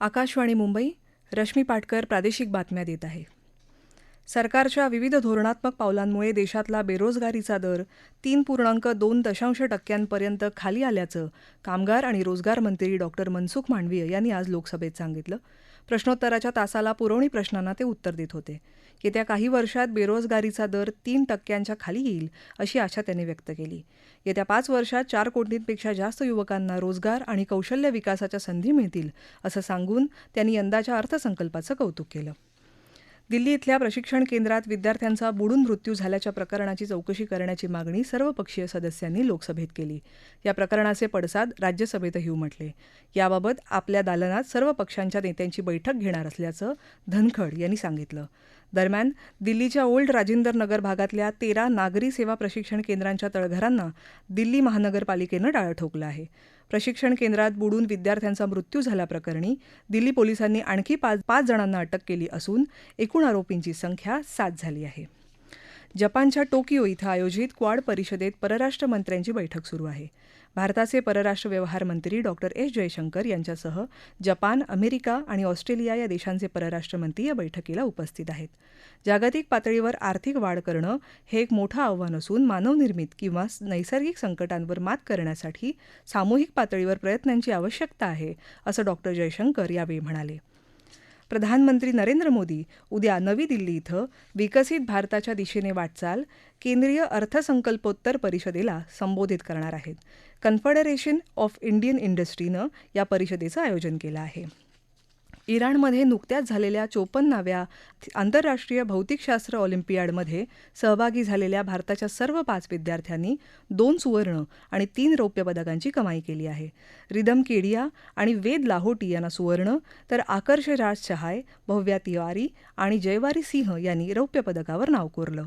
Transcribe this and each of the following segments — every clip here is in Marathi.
आकाशवाणी मुंबई रश्मी पाटकर प्रादेशिक बातम्या देत आहे. सरकारच्या विविध धोरणात्मक पावलांमुळे देशातला बेरोजगारीचा दर तीन पूर्णांक दोन दशांश टक्क्यांपर्यंत खाली आल्याचं कामगार आणि रोजगार मंत्री डॉक्टर मनसुख मांडवीय यांनी आज लोकसभेत सांगितलं. प्रश्नोत्तराच्या तासाला पुरवणी प्रश्नांना ते उत्तर देत होते. येत्या काही वर्षात बेरोजगारीचा दर तीन टक्क्यांच्या खाली येईल अशी आशा त्यांनी व्यक्त केली. येत्या पाच वर्षात चार कोटींपेक्षा जास्त युवकांना रोजगार आणि कौशल्य विकासाच्या संधी मिळतील असं सांगून त्यांनी यंदाच्या अर्थसंकल्पाचं कौतुक केलं. दिल्ली इथल्या प्रशिक्षण केंद्रात विद्यार्थ्यांचा बुडून मृत्यू झाल्याच्या प्रकरणाची चौकशी करण्याची मागणी सर्वपक्षीय सदस्यांनी लोकसभेत केली. या प्रकरणाचे पडसाद राज्यसभेतही उमटले याबाबत आपल्या दालनात सर्व पक्षांच्या नेत्यांची बैठक घेणार असल्याचं धनखड यांनी सांगितलं. दरम्यान दिल्लीच्या ओल्ड राजेंद्र नगर भागातल्या तेरा नागरी सेवा प्रशिक्षण केंद्रांच्या तळघरांना दिल्ली महानगरपालिकेनं टाळं ठोकलं आहे. प्रशिक्षण केंद्रात बुडून विद्यार्थ्यांचा मृत्यू झाल्याप्रकरणी दिल्ली पोलिसांनी आणखी पाच पाच जणांना अटक केली असून एकूण आरोपींची संख्या सात झाली आहे. जपानच्या टोकियो इथं आयोजित क्वाड परिषदेत परराष्ट्र मंत्र्यांची बैठक सुरू आहे. भारताचे परराष्ट्र व्यवहार मंत्री डॉक्टर एस. जयशंकर यांच्यासह जपान अमेरिका आणि ऑस्ट्रेलिया या देशांचे परराष्ट्र मंत्री या बैठकीला उपस्थित आहेत. जागतिक पातळीवर आर्थिक वाढ करणं हे एक मोठं आव्हान असून मानवनिर्मित किंवा नैसर्गिक संकटांवर मात करण्यासाठी सामूहिक पातळीवर प्रयत्नांची आवश्यकता आहे असं डॉक्टर जयशंकर यावेळी म्हणाले. प्रधानमंत्री नरेंद्र मोदी उद्या नवी दिल्ली इथं विकसित भारताच्या दिशेने वाटचाल केंद्रीय अर्थसंकल्पोत्तर परिषदेला संबोधित करणार आहेत. कन्फेडरेशन ऑफ इंडियन इंडस्ट्रीनं या परिषदेचं आयोजन केलं आहे. इराणमध्ये नुकत्याच झालेल्या चोपन्नाव्या आंतरराष्ट्रीय भौतिकशास्त्र ऑलिम्पियाडमध्ये सहभागी झालेल्या भारताच्या सर्व पाच विद्यार्थ्यांनी दोन सुवर्ण आणि तीन रौप्य पदकांची कमाई केली आहे. रिदम केडिया आणि वेद लाहोटी यांना सुवर्ण तर आकर्ष राज शहाय भव्या तिवारी आणि जयवारी सिंह यांनी रौप्य पदकावर नाव कोरलं.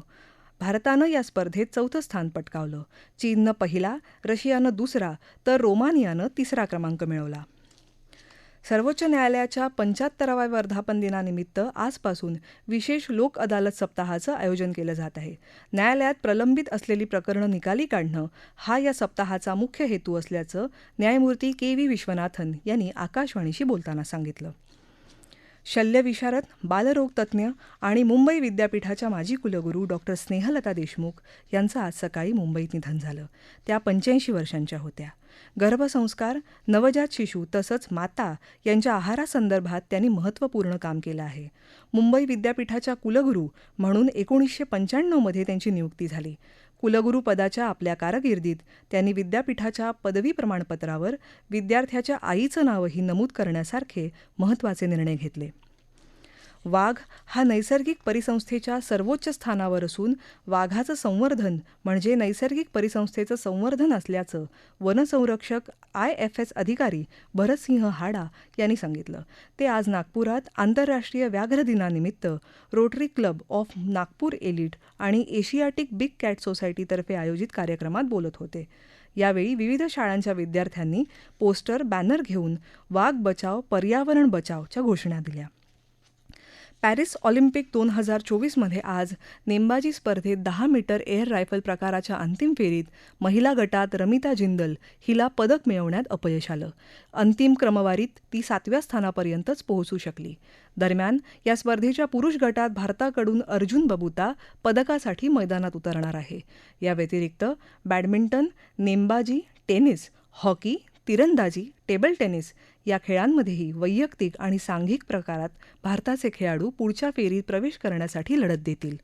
भारतानं या स्पर्धेत चौथं स्थान पटकावलं. चीननं पहिला रशियानं दुसरा तर रोमानियानं तिसरा क्रमांक मिळवला. सर्वोच्च न्यायालयाच्या पंच्याहत्तराव्या वर्धापन दिनानिमित्त आजपासून विशेष लोक अदालत सप्ताहाचं आयोजन केलं जात आहे. न्यायालयात प्रलंबित असलेली प्रकरणं निकाली काढणं हा या सप्ताहाचा मुख्य हेतू असल्याचं न्यायमूर्ती के व्ही विश्वनाथन यांनी आकाशवाणीशी बोलताना सांगितलं. शल्यविशारद बालरोगतज्ञ आणि मुंबई विद्यापीठाच्या माजी कुलगुरू डॉक्टर स्नेहलता देशमुख यांचं आज सकाळी मुंबईत निधन झालं. त्या पंच्याऐंशी वर्षांच्या होत्या. गर्भसंस्कार नवजात शिशू तसंच माता यांच्या आहारासंदर्भात त्यांनी महत्त्वपूर्ण काम केलं आहे. मुंबई विद्यापीठाच्या कुलगुरू म्हणून एकोणीसशे पंच्याण्णवमध्ये त्यांची नियुक्ती झाली. कुलगुरुपदाच्या आपल्या कारकिर्दीत त्यांनी विद्यापीठाच्या पदवी प्रमाणपत्रावर विद्यार्थ्याच्या आईचं नावही नमूद करण्यासारखे महत्त्वाचे निर्णय घेतले. वाघ हा नैसर्गिक परिसंस्थेच्या सर्वोच्च स्थानावर असून वाघाचं संवर्धन म्हणजे नैसर्गिक परिसंस्थेचं संवर्धन असल्याचं वनसंरक्षक आय एफ एस अधिकारी भरतसिंह हाडा यांनी सांगितलं. ते आज नागपुरात आंतरराष्ट्रीय व्याघ्र दिनानिमित्त rotary club of Nagpur elite आणि एशियाटिक बिग कॅट सोसायटीतर्फे आयोजित कार्यक्रमात बोलत होते. यावेळी विविध शाळांच्या विद्यार्थ्यांनी पोस्टर बॅनर घेऊन वाघ बचाव पर्यावरण बचावच्या घोषणा दिल्या. पॅरिस ऑलिम्पिक दोन हजार चोवीसमध्ये आज नेमबाजी स्पर्धेत दहा मीटर एअर रायफल प्रकाराच्या अंतिम फेरीत महिला गटात रमिता जिंदल हिला पदक मिळवण्यात अपयश आलं. अंतिम क्रमवारीत ती सातव्या स्थानापर्यंतच पोहोचू शकली. दरम्यान या स्पर्धेच्या पुरुष गटात भारताकडून अर्जुन बबुता पदकासाठी मैदानात उतरणार आहे. या व्यतिरिक्त बॅडमिंटन नेमबाजी टेनिस हॉकी तिरंदाजी टेबल टेनिस या खेळांमध्येही वैयक्तिक आणि सांघिक प्रकारात भारताचे खेळाडू पुढच्या फेरीत प्रवेश करण्यासाठी लढत देतील.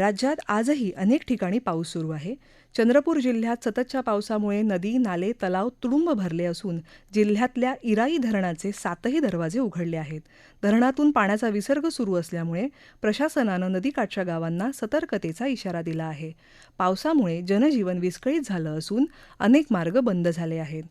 राज्यात आजही अनेक ठिकाणी पाऊस सुरू आहे. चंद्रपूर जिल्ह्यात सततच्या पावसामुळे नदी नाले तलाव तुडुंब भरले असून जिल्ह्यातल्या इराई धरणाचे सातही दरवाजे उघडले आहेत. धरणातून पाण्याचा विसर्ग सुरू असल्यामुळे प्रशासनानं नदीकाठच्या गावांना सतर्कतेचा इशारा दिला आहे. पावसामुळे जनजीवन विस्कळीत झालं असून अनेक मार्ग बंद झाले आहेत.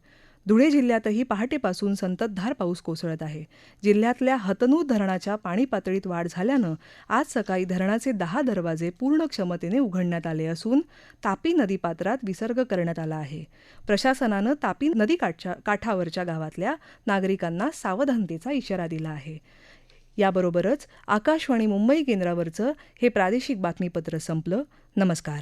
धुळे जिल्ह्यातही पहाटेपासून संततधार पाऊस कोसळत आहे. जिल्ह्यातल्या हतनूर धरणाच्या पाणी पातळीत वाढ झाल्यानं आज सकाळी धरणाचे दहा दरवाजे पूर्ण क्षमतेने उघडण्यात आले असून तापी नदीपात्रात विसर्ग करण्यात आला आहे. प्रशासनानं तापी नदीकाठच्या काठावरच्या गावातल्या नागरिकांना सावधानतेचा इशारा दिला आहे. याबरोबरच आकाशवाणी मुंबई केंद्रावरचं हे प्रादेशिक बातमीपत्र संपलं. नमस्कार.